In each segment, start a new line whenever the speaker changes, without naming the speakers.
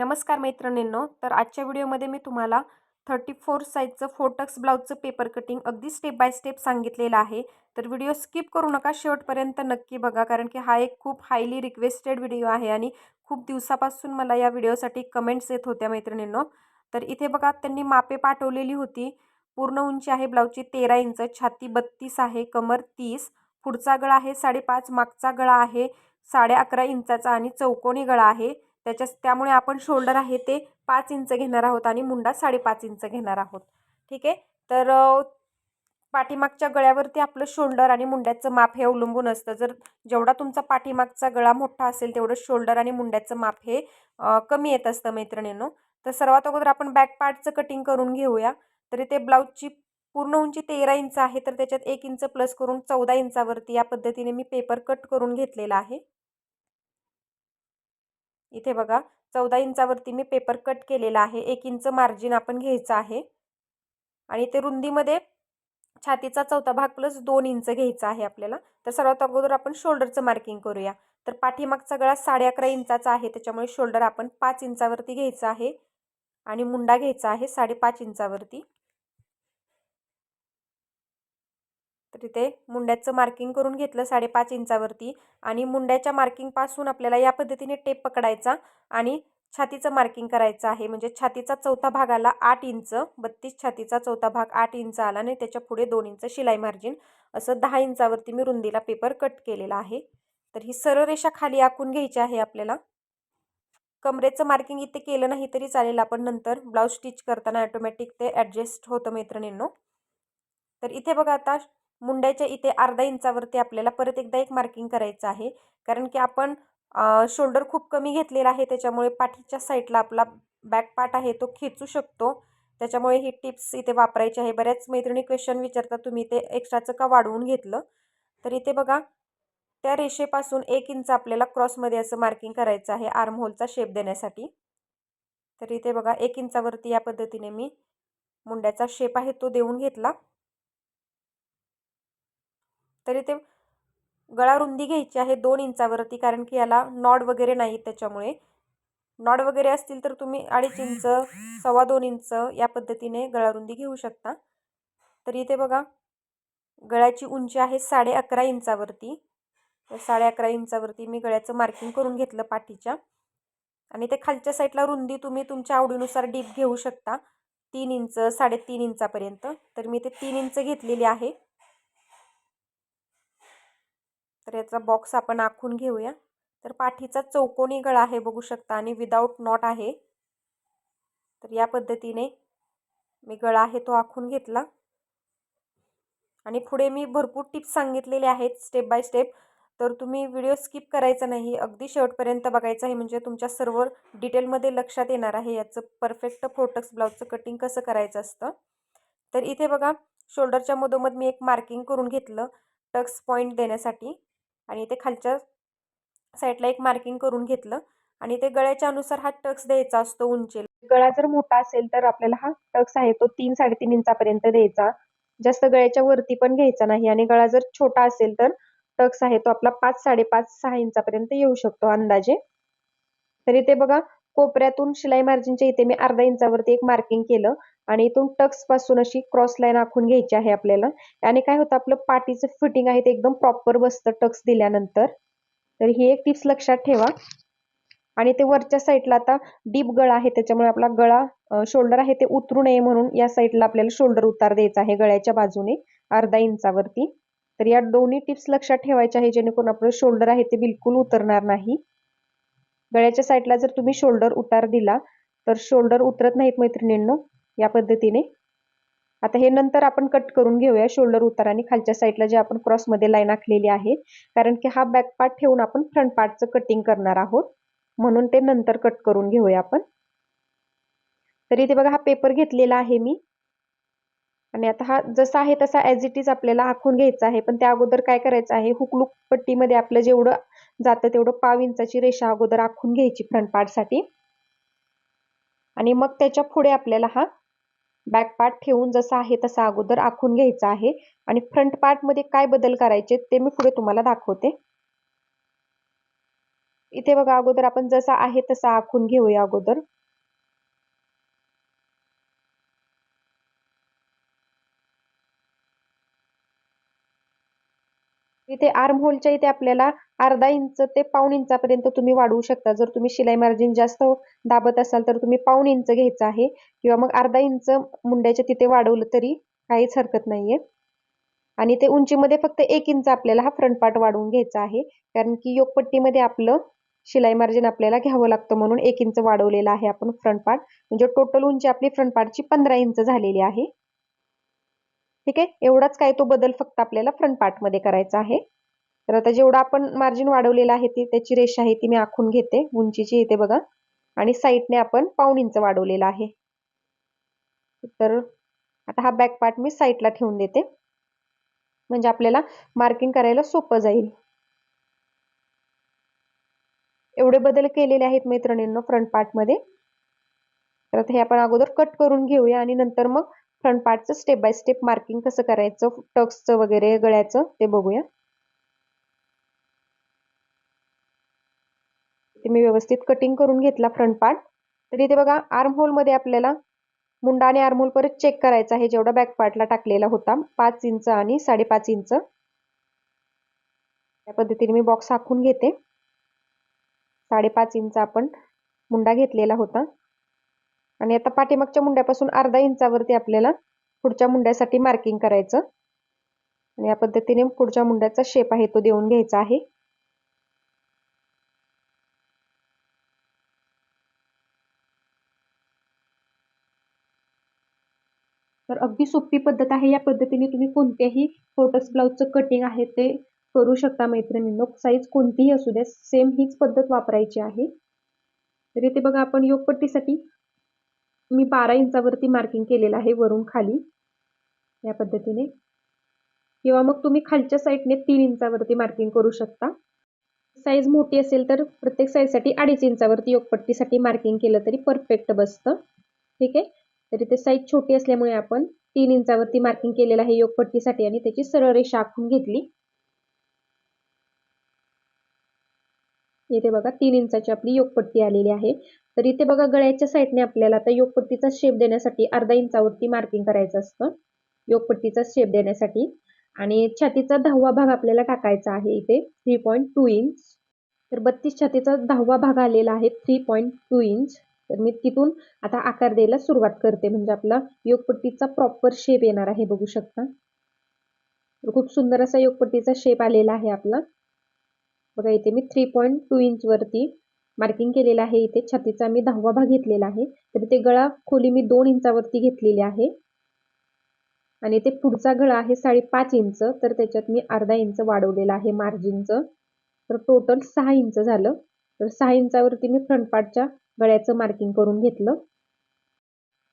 नमस्कार मैत्रिणींनो तर आजच्या व्हिडिओमध्ये मी तुम्हाला थर्टी फोर साईजचं फोटक्स ब्लाऊजचं पेपर कटिंग अगदी स्टेप बाय स्टेप सांगितलेलं आहे. तर व्हिडिओ स्किप करू नका शेवटपर्यंत नक्की बघा कारण की हा एक खूप हायली रिक्वेस्टेड व्हिडिओ आहे आणि खूप दिवसापासून मला या व्हिडिओसाठी कमेंट्स येत होत्या मैत्रिणींनो. तर इथे बघा त्यांनी मापे पाठवलेली होती. पूर्ण उंची आहे ब्लाऊजची तेरा इंच छाती बत्तीस आहे कमर तीस पुढचा गळा आहे साडेपाच मागचा गळा आहे साडे अकरा इंचाचा आणि चौकोनी गळा आहे. त्याच्या त्यामुळे आपण शोल्डर आहे ते पाच इंच घेणार आहोत आणि मुंडा साडेपाच इंच घेणार आहोत. ठीक आहे? तर पाठीमागच्या गळ्यावरती आपलं शोल्डर आणि मुंड्याचं माप हे अवलंबून असतं. जर जेवढा तुमचा पाठीमागचा गळा मोठा असेल तेवढं शोल्डर आणि मुंड्याचं माप हे कमी येत असतं मैत्रिणींनो. तर सर्वात अगोदर आपण बॅक पार्टचं कटिंग करून घेऊया. तरी ते ब्लाऊजची पूर्ण उंची तेरा इंच आहे तर त्याच्यात एक इंच प्लस करून चौदा इंचावरती या पद्धतीने मी पेपर कट करून घेतलेला आहे. इथे बघा चौदा इंचावरती मी पेपर कट केलेला आहे. एक इंच मार्जिन आपण घ्यायचं आहे. आणि ते रुंदीमध्ये छातीचा चौथा भाग प्लस दोन इंच घ्यायचा आहे आपल्याला. तर सर्वात अगोदर आपण शोल्डरचं मार्किंग करूया. तर पाठीमागचा गळा साडे अकरा इंचाचा आहे. त्याच्यामुळे शोल्डर आपण पाच इंचावरती घ्यायचं आहे. आणि मुंडा घ्यायचा आहे साडेपाच इंचावरती. तर मुंड्याचं मार्किंग करून घेतलं साडेपाच इंचावरती आणि मुंड्याच्या मार्किंगपासून आपल्याला या पद्धतीने टेप पकडायचा आणि छातीचं मार्किंग करायचं आहे. म्हणजे छातीचा चौथा भाग आला आठ इंच बत्तीस छातीचा चौथा भाग आठ इंच आला आणि त्याच्या पुढे दोन इंच शिलाई मार्जिन असं दहा इंचावरती मी रुंदीला पेपर कट केलेला आहे. तर ही सरळ रेषा खाली आखून घ्यायची आहे आपल्याला. कमरेचं मार्किंग इथे केलं नाही तरी चालेल. आपण नंतर ब्लाऊज स्टिच करताना ॲटोमॅटिक ते ॲडजस्ट होतं मैत्रिणींनो. तर इथे बघा आता मुंड्याच्या इथे अर्धा इंचावरती आपल्याला परत एकदा एक मार्किंग करायचं आहे. कारण की आपण शोल्डर खूप कमी घेतलेला आहे त्याच्यामुळे पाठीच्या साईडला आपला बॅक पार्ट आहे तो खेचू शकतो. त्याच्यामुळे ही टिप्स इथे वापरायची आहे. बऱ्याच मैत्रिणी क्वेश्चन विचारतात तुम्ही ते एक्स्ट्राचं का वाढवून घेतलं? तर इथे बघा त्या रेषेपासून एक इंच आपल्याला क्रॉसमध्ये असं मार्किंग करायचं आहे आर्म होलचा शेप देण्यासाठी. तर इथे बघा एक इंचावरती या पद्धतीने मी मुंड्याचा शेप आहे तो देऊन घेतला. तरी ते गळा रुंदी घ्यायची आहे दोन इंचावरती कारण की याला नॉड वगैरे नाही त्याच्यामुळे. नॉड वगैरे असतील तर तुम्ही अडीच इंच सव्वा दोन इंच या पद्धतीने गळा रुंदी घेऊ शकता. तर इथे बघा गळ्याची उंची आहे साडे अकरा इंचावरती. साडे अकरा इंचावरती मी गळ्याचं मार्किंग करून घेतलं पाठीच्या. आणि ते खालच्या साईडला रुंदी तुम्ही तुमच्या आवडीनुसार डीप घेऊ शकता. तीन इंच साडेतीन इंचापर्यंत. तर मी ते तीन इंच घेतलेली आहे. तर याचा बॉक्स आपण आखून घेऊया. तर पाठीचा चौकोनी गळा आहे बघू शकता आणि विदाऊट नॉट आहे. तर या पद्धतीने मी गळा आहे तो आखून घेतला. आणि पुढे मी भरपूर टिप्स सांगितलेले आहेत स्टेप बाय स्टेप तर तुम्ही व्हिडिओ स्किप करायचा नाही अगदी शेवटपर्यंत बघायचं आहे. म्हणजे तुमच्या सर्व डिटेलमध्ये लक्षात येणार आहे याचं परफेक्ट फोटक्स ब्लाऊजचं कटिंग कसं करायचं असतं. तर इथे बघा शोल्डरच्या मधोमध मी एक मार्किंग करून घेतलं. टक्स पॉईंट देण्यासाठी. आणि ते खालच्या साईडला एक मार्किंग करून घेतलं आणि ते गळ्याच्या अनुसार हा टक्स द्यायचा असतो उंचीला. गळा जर मोठा असेल तर आपल्याला हा टक्स आहे तो तीन साडेतीन इंचापर्यंत द्यायचा. जास्त गळ्याच्या वरती पण घ्यायचा नाही आणि गळा जर छोटा असेल तर टक्स आहे तो आपला पाच साडेपाच सहा इंचापर्यंत येऊ शकतो अंदाजे. तरी ते बघा कोपऱ्यातून शिलाई मार्जिनच्या इथे मी अर्धा इंचावरती एक मार्किंग केलं आणि इथून टक्सपासून अशी क्रॉस लाईन आखून घ्यायची आहे आपल्याला. आणि काय होतं आपलं पाठीचं फिटिंग आहे ते एकदम प्रॉपर बसतं टक्स दिल्यानंतर. तर ही एक टिप्स लक्षात ठेवा. आणि ते वरच्या साईडला आता डीप गळा आहे त्याच्यामुळे आपला गळा शोल्डर आहे ते उतरू नये म्हणून या साईडला आपल्याला शोल्डर उतार द्यायचा आहे गळ्याच्या बाजूने अर्धा इंचावरती. तर या दोन्ही टिप्स लक्षात ठेवायच्या आहे जेणेकरून आपलं शोल्डर आहे ते बिलकुल उतरणार नाही. गळ्याच्या साईडला जर तुम्ही शोल्डर उतार दिला तर शोल्डर उतरत नाहीत मैत्रिणींनो या पद्धतीने. आता हे नंतर आपण कट करून घेऊया शोल्डर उताराने खालच्या साईडला जे आपण क्रॉसमध्ये लाईन आखलेली आहे. कारण की हा बॅक पार्ट ठेवून आपण फ्रंट पार्टचं कटिंग करणार आहोत. म्हणून ते नंतर कट करून घेऊया आपण. तर इथे बघा हा पेपर घेतलेला आहे मी. आणि आता हा जसा आहे तसा ॲज इट इज आपल्याला आखून घ्यायचा आहे. पण त्या अगोदर काय करायचं आहे? हुकलूक पट्टीमध्ये आपलं जेवढं जातं तेवढं पाव इंचाची रेषा अगोदर आखून घ्यायची फ्रंट पार्टसाठी आणि मग त्याच्या पुढे आपल्याला हा बॅक पार्ट ठेवून जसा आहे तसा अगोदर आखून घ्यायचा आहे. आणि फ्रंट पार्टमध्ये काय बदल करायचे ते मी पुढे तुम्हाला दाखवते. इथे बघा अगोदर आपण जसा आहे तसा आखून घेऊया अगोदर. इथे आर्म होलच्या इथे आपल्याला अर्धा इंच ते पाऊण इंचापर्यंत तुम्ही वाढवू शकता. जर तुम्ही शिलाई मार्जिन जास्त दाबत असाल तर तुम्ही पाऊण इंच घ्यायचं आहे. किंवा मग अर्धा इंच मुंड्याच्या तिथे वाढवलं तरी काहीच हरकत नाहीये. आणि ते उंचीमध्ये फक्त एक इंच आपल्याला हा फ्रंट पार्ट वाढवून घ्यायचा आहे. कारण की योगपट्टीमध्ये आपलं शिलाई मार्जिन आपल्याला घ्यावं लागतं म्हणून एक इंच वाढवलेलं आहे आपण फ्रंट पार्ट म्हणजे टोटल उंची आपली फ्रंट पार्टची पंधरा इंच झालेली आहे. ठीक आहे? एवढाच काय तो बदल फक्त आपल्याला फ्रंट पार्टमध्ये करायचा आहे. तर आता जेवढं आपण मार्जिन वाढवलेलं आहे ती त्याची रेषा आहे ती मी आखून घेते. उंचीची येते बघा. आणि साईडने आपण पाऊण इंच वाढवलेला आहे. तर आता हा बॅक पार्ट मी साईडला ठेवून देते. म्हणजे आपल्याला मार्किंग करायला सोपं जाईल. एवढे बदल केलेले आहेत मैत्रिणींनो फ्रंट पार्टमध्ये तर हे आपण अगोदर कट करून घेऊया आणि नंतर मग फ्रंट पार्टचं स्टेप बाय स्टेप मार्किंग कसं करायचं टक्सचं वगैरे गळ्याचं ते बघूया. ते मी व्यवस्थित कटिंग करून घेतला फ्रंट पार्ट तर इथे बघा आर्म होलमध्ये आपल्याला मुंडा आणि आर्म होल परत चेक करायचा आहे जेवढा बॅक पार्टला टाकलेला होता पाच इंच आणि साडेपाच इंच. त्या पद्धतीने मी बॉक्स आखून घेते. साडेपाच इंच आपण मुंडा घेतलेला होता. आणि आता पाठीमागच्या मुंड्यापासून अर्धा इंचावरती आपल्याला पुढच्या मुंड्यासाठी मार्किंग करायचं. आणि या पद्धतीने पुढच्या मुंड्याचा शेप आहे तो देऊन घ्यायचा आहे. तर अगदी सोपी पद्धत आहे. या पद्धतीने तुम्ही कोणत्याही फोटस ब्लाउजचं कटिंग आहे ते करू शकता मैत्रिणींनो. साईज कोणतीही असू द्या सेम हीच पद्धत वापरायची आहे. तर इथे बघा आपण योगपट्टीसाठी मी बारा इंचावरती मार्किंग केलेलं आहे वरून खाली. या पद्धतीने. किंवा मग तुम्ही खालच्या साईडने तीन इंचावरती मार्किंग करू शकता. साईज मोठी असेल तर प्रत्येक साईजसाठी अडीच इंचावरती योगपट्टीसाठी मार्किंग केलं तरी परफेक्ट बसतं. ठीक आहे? तरी ते साईज छोटी असल्यामुळे आपण तीन इंचावरती मार्किंग केलेलं आहे योगपट्टीसाठी आणि त्याची सरळ रेषा आखून घेतली. येथे बघा तीन इंचाची आपली योगपट्टी आलेली आहे. तर इथे बघा गळ्याच्या साईडने आपल्याला आता योगपट्टीचा शेप देण्यासाठी अर्धा इंचावरती मार्किंग करायचं असतं. योगपट्टीचा शेप देण्यासाठी. आणि छातीचा दहावा भाग आपल्याला टाकायचा आहे इथे थ्री पॉईंट टू इंच तर बत्तीस छातीचा दहावा भाग आलेला आहे थ्री पॉईंट टू इंच तर मी तिथून आता आकार द्यायला सुरुवात करते. म्हणजे आपला योगपट्टीचा प्रॉपर शेप येणार आहे बघू शकता. तर खूप सुंदर असा योगपट्टीचा शेप आलेला आहे आपला. बघा इथे मी थ्री पॉईंट टू वरती मार्किंग केलेलं आहे इथे. छातीचा मी दहावा भाग घेतलेला आहे. तर इथे गळा खोली मी दोन इंचावरती घेतलेली आहे. आणि ते पुढचा गळा आहे साडेपाच इंच. तर त्याच्यात मी अर्धा इंच वाढवलेला आहे मार्जिनचं तर टोटल सहा इंच झालं. तर सहा इंचावरती मी फ्रंट पार्टच्या गळ्याचं मार्किंग करून घेतलं.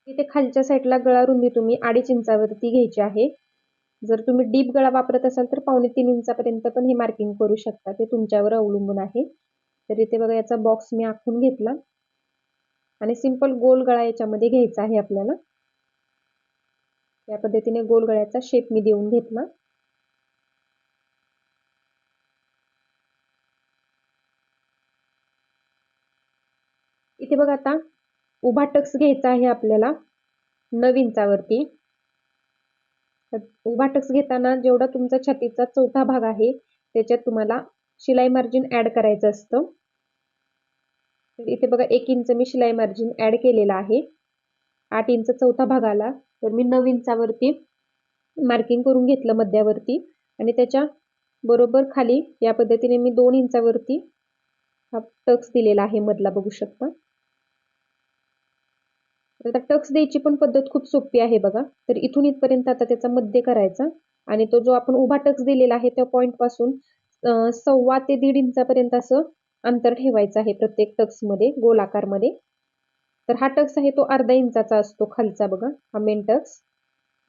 इथे खालच्या साईडला गळा रुंदी तुम्ही अडीच इंचावरती घ्यायची आहे. जर तुम्ही डीप गळा वापरत असाल तर पावणे तीन इंचापर्यंत पण हे मार्किंग करू शकता. ते तुमच्यावर अवलंबून आहे. तर इथे बघा याचा बॉक्स मी आखून घेतला. आणि सिंपल गोल गळा याच्यामध्ये घ्यायचा आहे आपल्याला. या पद्धतीने गोल गळ्याचा शेप मी देऊन घेतला. इथे बघा आता उभा टक्स घ्यायचा आहे आपल्याला नऊ इंचावरती उभा टक्स घेताना जेवढा तुमचा छातीचा चौथा भाग आहे त्याच्यात तुम्हाला शिलाई मार्जिन ऍड करायचं असतं. तर इथे बघा एक इंच मी शिलाई मार्जिन ऍड केलेला आहे. आठ इंच चौथा भाग आला तर मी नऊ इंचावरती मार्किंग करून घेतलं मध्यावरती. आणि त्याच्या बरोबर खाली या पद्धतीने मी दोन इंचावरती हा टक्स दिलेला आहे मधला बघू शकता. आता टक्स द्यायची पण पद्धत खूप सोपी आहे बघा. तर इथून इथपर्यंत आता त्याचा मध्य करायचा. आणि तो जो आपण उभा टक्स दिलेला आहे त्या पॉईंटपासून सव्वा ते दीड इंचापर्यंत असं अंतर ठेवायचं आहे प्रत्येक टक्समध्ये गोलाकारमध्ये तर हा टक्स आहे तो अर्धा इंचाचा असतो खालचा बघा हा मेन टक्स.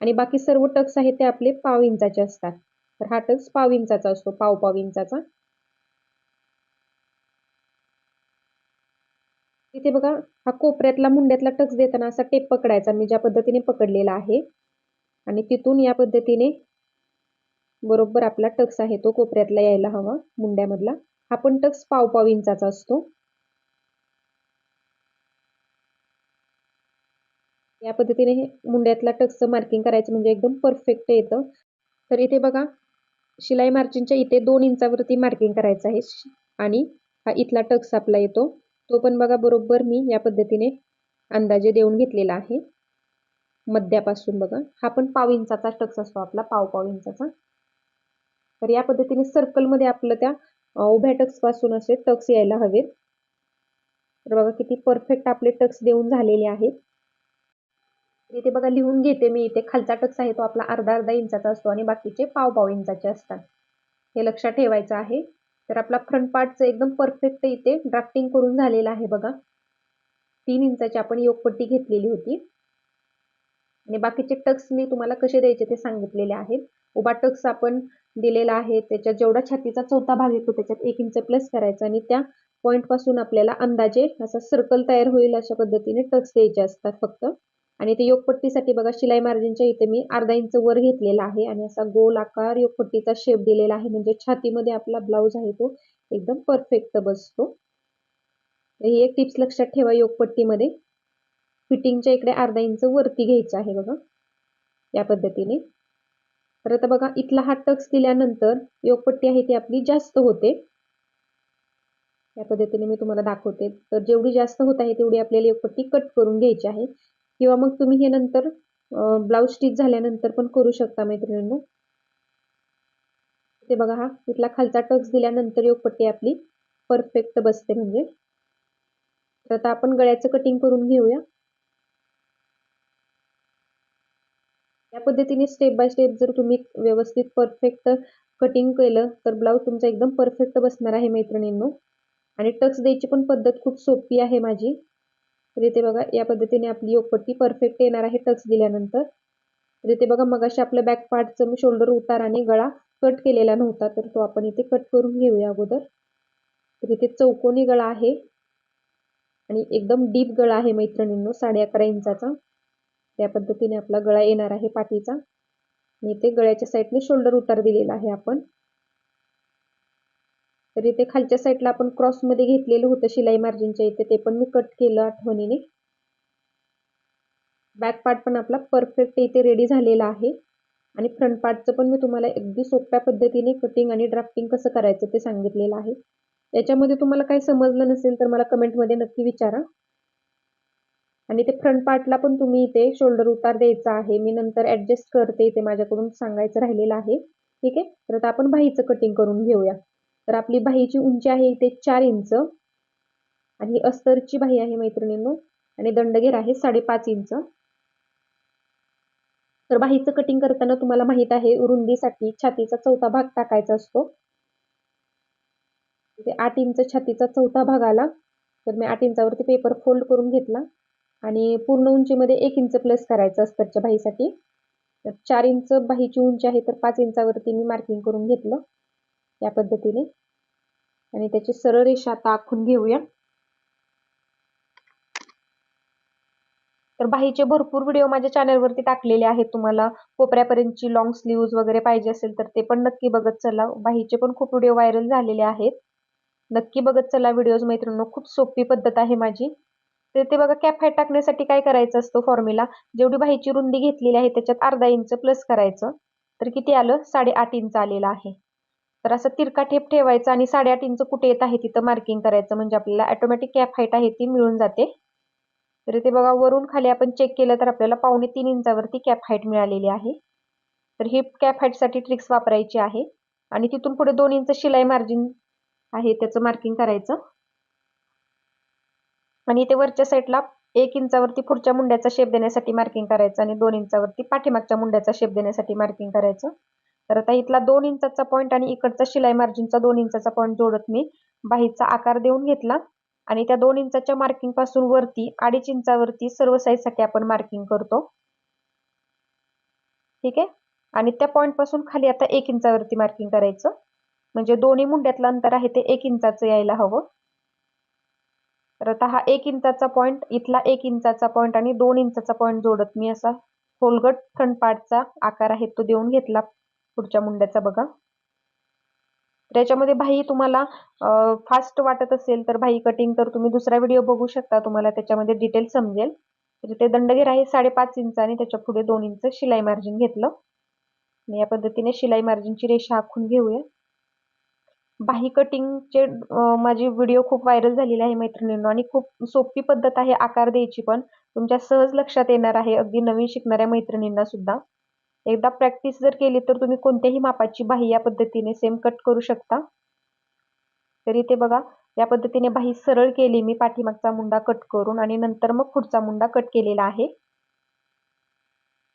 आणि बाकी सर्व टक्स आहेत ते आपले पाव इंचाचे असतात. तर हा टक्स पाव इंचाचा असतो पाव पाव इंचाचा. इथे बघा हा कोपऱ्यातला मुंड्यातला टक्स देताना असा टेप पकडायचा मी ज्या पद्धतीने पकडलेला आहे. आणि तिथून या पद्धतीने बरोबर आपला टक्स आहे तो कोपऱ्यातला यायला हवा मुंड्यामधला. हा पण टक्स पाव पाव इंचाचा असतो. या पद्धतीने हे मुंड्यातला टक्सचं मार्किंग करायचं म्हणजे एकदम परफेक्ट येतं. तर इथे बघा शिलाई मार्जिनच्या इथे दोन इंचावरती मार्किंग करायचं आहे. आणि हा इथला टक्स आपला येतो. तो पण बघा बरोबर मी या पद्धतीने अंदाजे देऊन घेतलेला आहे. मध्यापासून बघा. हा पण पाव इंचाचा टक्स असतो आपला पाव पाव इंचाचा. तर या पद्धतीने सर्कलमध्ये आपलं त्या उभ्या टक्सपासून असे टक्स यायला हवेत. तर बघा किती परफेक्ट आपले टक्स देऊन झालेले आहेत. इथे बघा लिहून घेते मी इथे. खालचा टक्स आहे तो आपला अर्धा अर्धा इंचाचा असतो आणि बाकीचे पाव पाव इंचाचे असतात. हे लक्षात ठेवायचं आहे. तर आपला फ्रंट पार्टचं एकदम परफेक्ट इथे ड्राफ्टिंग करून झालेलं आहे बघा. तीन इंचाची आपण योगपट्टी घेतलेली होती. आणि बाकीचे टक्स मी तुम्हाला कसे द्यायचे ते सांगितलेले आहेत. उभा टक्स आपण दिलेला आहे. त्याच्यात जेवढा छातीचा चौथा भाग येतो त्याच्यात एक इंच प्लस करायचा आणि त्या पॉईंटपासून आपल्याला अंदाजे असा सर्कल तयार होईल अशा पद्धतीने टक्स द्यायचे असतात फक्त. आणि ते योगपट्टीसाठी बघा शिलाई मार्जिनच्या इथे मी अर्धा इंच वर घेतलेला आहे आणि असा गोल आकार योगपट्टीचा शेप दिलेला आहे. म्हणजे छातीमध्ये आपला ब्लाऊज आहे तो एकदम परफेक्ट बसतो. ही एक टिप्स लक्षात ठेवा योगपट्टीमध्ये. फिटिंगच्या इकडे अर्धा इंच वरती घ्यायचं आहे बघा. या पद्धतीने. तर आता बघा इथला हा टक्स दिल्यानंतर योगपट्टी आहे ती आपली जास्त होते. या पद्धतीने मी तुम्हाला दाखवते. तर जेवढी जास्त होत आहे तेवढी आपल्याला योगपट्टी कट करून घ्यायची आहे. किंवा मग तुम्ही हे नंतर ब्लाऊज स्टिच झाल्यानंतर पण करू शकता मैत्रिणींनो. ते बघा हा इथला खालचा टक्स दिल्यानंतर योगपट्टी आपली परफेक्ट बसते म्हणजे. तर आता आपण गळ्याचं कटिंग करून घेऊया. या पद्धतीने स्टेप बाय स्टेप जर तुम्ही व्यवस्थित परफेक्ट कटिंग केलं तर ब्लाऊज तुमचा एकदम परफेक्ट बसणार आहे मैत्रिणींनो. आणि टक्स द्यायची पण पद्धत खूप सोपी आहे माझी. तर इथे बघा या पद्धतीने आपली योगपट्टी परफेक्ट येणार आहे टक्स दिल्यानंतर. तर इथे बघा मगाशी आपल्या बॅक पार्टचं मी शोल्डर उतार आणि गळा कट केलेला नव्हता तर तो आपण इथे कट करून घेऊया अगोदर. तर इथे चौकोनी गळा आहे. आणि एकदम डीप गळा आहे मैत्रिणींनो साडे अकरा इंचाचा. त्या पद्धतीने आपला गळा येणार आहे पाठीचा. मी इथे गळ्याच्या साईडने शोल्डर उतार दिलेला आहे आपण. तर इथे खालच्या साईडला आपण क्रॉसमध्ये घेतलेलं होतं शिलाई मार्जिनच्या इथे ते पण मी कट केलं आठवणीने. बॅक पार्ट पण आपला परफेक्ट इथे रेडी झालेला आहे. आणि फ्रंट पार्टचं पण मी तुम्हाला अगदी सोप्या पद्धतीने कटिंग आणि ड्राफ्टिंग कसं करायचं ते सांगितलेलं आहे. याच्यामध्ये तुम्हाला काही समजलं नसेल तर मला कमेंटमध्ये नक्की विचारा. आणि ते फ्रंट पार्टला पण तुम्ही इथे शोल्डर उतार द्यायचा आहे. मी नंतर ॲडजस्ट करते इथे माझ्याकडून सांगायचं राहिलेलं आहे. ठीक आहे? तर आता आपण बाहीचं कटिंग करून घेऊया. तर आपली बाहीची उंची आहे इथे चार इंच आणि अस्तरची बाही आहे मैत्रिणींनो. आणि दंडगेर आहे साडेपाच इंच. तर बाहीचं कटिंग करताना तुम्हाला माहीत आहे रुंदीसाठी छातीचा चौथा भाग टाकायचा असतो. आठ इंच छातीचा चौथा भाग आला तर मी आठ इंचावरती पेपर फोल्ड करून घेतला. आणि पूर्ण उंचीमध्ये एक इंच प्लस करायचं अस्तरच्या बाहीसाठी तर चार इंच बाहीची उंची आहे तर पाच इंचावरती मी मार्किंग करून घेतलं या पद्धतीने. आणि त्याची सरळ रेषा आता आखून घेऊया. तर बाहीचे भरपूर व्हिडिओ माझ्या चॅनलवरती टाकलेले आहेत. तुम्हाला कोपऱ्यापर्यंतची लॉंग स्लीव्ज वगैरे पाहिजे असेल तर ते पण नक्की बघत चला. बाहीचे पण खूप व्हिडिओ व्हायरल झालेले आहेत. नक्की बघत चला व्हिडिओज मैत्रिणी खूप सोपी पद्धत आहे माझी. तर ते बघा कॅप हाईट टाकण्यासाठी काय करायचं असतं फॉर्म्युला जेवढी बाहीची रुंदी घेतलेली आहे त्याच्यात अर्धा इंच प्लस करायचं. तर किती आलं? साडेआठ इंच आलेलं आहे. तर असं तिरका ठेप ठेवायचा आणि साडेआठ इंच कुठे येत आहे तिथं मार्किंग करायचं. म्हणजे आपल्याला ऑटोमॅटिक कॅप हाईट आहे ती मिळून जाते. तर ते बघा वरून खाली आपण चेक केलं तर आपल्याला पावणे तीन इंचावरती कॅप हाईट मिळालेली आहे. तर ही कॅप हाईटसाठी ट्रिक्स वापरायची आहे. आणि तिथून पुढे दोन इंच शिलाई मार्जिन आहे त्याचं मार्किंग करायचं. आणि इथे वरच्या साईडला एक इंचावरती पुढच्या मुंड्याचा शेप देण्यासाठी मार्किंग करायचं आणि दोन इंचावरती पाठीमागच्या मुंड्याचा शेप देण्यासाठी मार्किंग करायचं. तर आता इथला दोन इंचाचा पॉईंट आणि इकडचा शिलाई मार्जिनचा दोन इंचाचा पॉईंट जोडत मी बाहीचा आकार देऊन घेतला. आणि त्या दोन इंचाच्या मार्किंगपासून वरती अडीच इंचावरती सर्व साईजसाठी आपण मार्किंग करतो. ठीक आहे? आणि त्या पॉईंटपासून खाली आता एक इंचावरती मार्किंग करायचं. म्हणजे दोन्ही मुंड्यातलं अंतर आहे ते एक इंचाचं यायला हवं. तर आता हा एक इंचाचा पॉईंट इथला एक इंचाचा पॉईंट आणि दोन इंचाचा पॉईंट जोडत मी असा खोलगट फ्रंट पार्टचा आकार आहे तो देऊन घेतला पुढच्या मुंड्याचा बघा. तर याच्यामध्ये भाई तुम्हाला फास्ट वाटत असेल तर भाई कटिंग तर तुम्ही दुसरा व्हिडिओ बघू शकता तुम्हाला त्याच्यामध्ये डिटेल समजेल. तर इथे दंडघेर आहे साडेपाच इंच आणि त्याच्या पुढे दोन इंच शिलाई मार्जिन घेतलं. या पद्धतीने शिलाई मार्जिनची रेषा आखून घेऊया. बाही कटिंगचे माझी व्हिडिओ खूप व्हायरल झालेली आहे मैत्रिणींनो आणि खूप सोपी पद्धत आहे आकार द्यायची पण. तुमच्या सहज लक्षात येणार आहे अगदी नवीन शिकणाऱ्या मैत्रिणींना सुद्धा. एकदा प्रॅक्टिस जर केली तर तुम्ही कोणत्याही मापाची बाही या पद्धतीने सेम कट करू शकता. तरी ते बघा या पद्धतीने बाही सरळ केली मी पाठीमागचा मुंडा कट करून आणि नंतर मग पुढचा मुंडा कट केलेला आहे.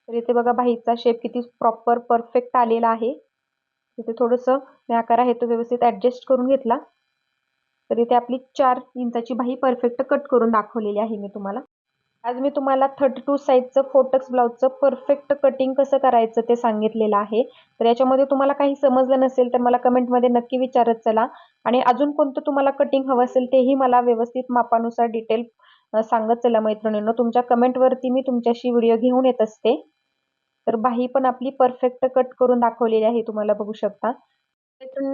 तर इथे बघा बाहीचा शेप किती प्रॉपर परफेक्ट आलेला आहे. इथे थोडंसं मी आकार आहे तो व्यवस्थित ॲडजस्ट करून घेतला. तर इथे आपली चार इंचाची बाही परफेक्ट कट करून दाखवलेली आहे मी तुम्हाला. आज मी तुम्हाला थर्टी टू साईजचं फोटक्स ब्लाऊजचं परफेक्ट कटिंग कसं करायचं ते सांगितलेलं आहे. तर याच्यामध्ये तुम्हाला काही समजलं नसेल तर मला कमेंटमध्ये नक्की विचारत चला. आणि अजून कोणतं तुम्हाला कटिंग हवं असेल तेही मला व्यवस्थित मापानुसार डिटेल सांगत चला मैत्रिणींनो. तुमच्या कमेंटवरती मी तुमच्याशी व्हिडिओ घेऊन येत असते. तर बाही पण आपली परफेक्ट कट करून दाखवलेली आहे तुम्हाला बघू शकता.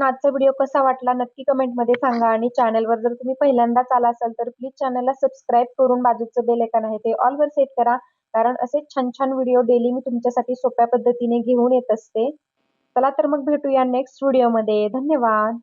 आजचा व्हिडिओ कसा वाटला नक्की कमेंटमध्ये सांगा आणि चॅनलवर जर तुम्ही पहिल्यांदाच आला असाल तर प्लीज चॅनलला सबस्क्राईब करून बाजूचं बेल आयकॉन आहे ते ऑलवर सेट करा. कारण असे छान छान व्हिडिओ डेली मी तुमच्यासाठी सोप्या पद्धतीने घेऊन येत असते. चला तर मग भेटूया नेक्स्ट व्हिडिओमध्ये धन्यवाद.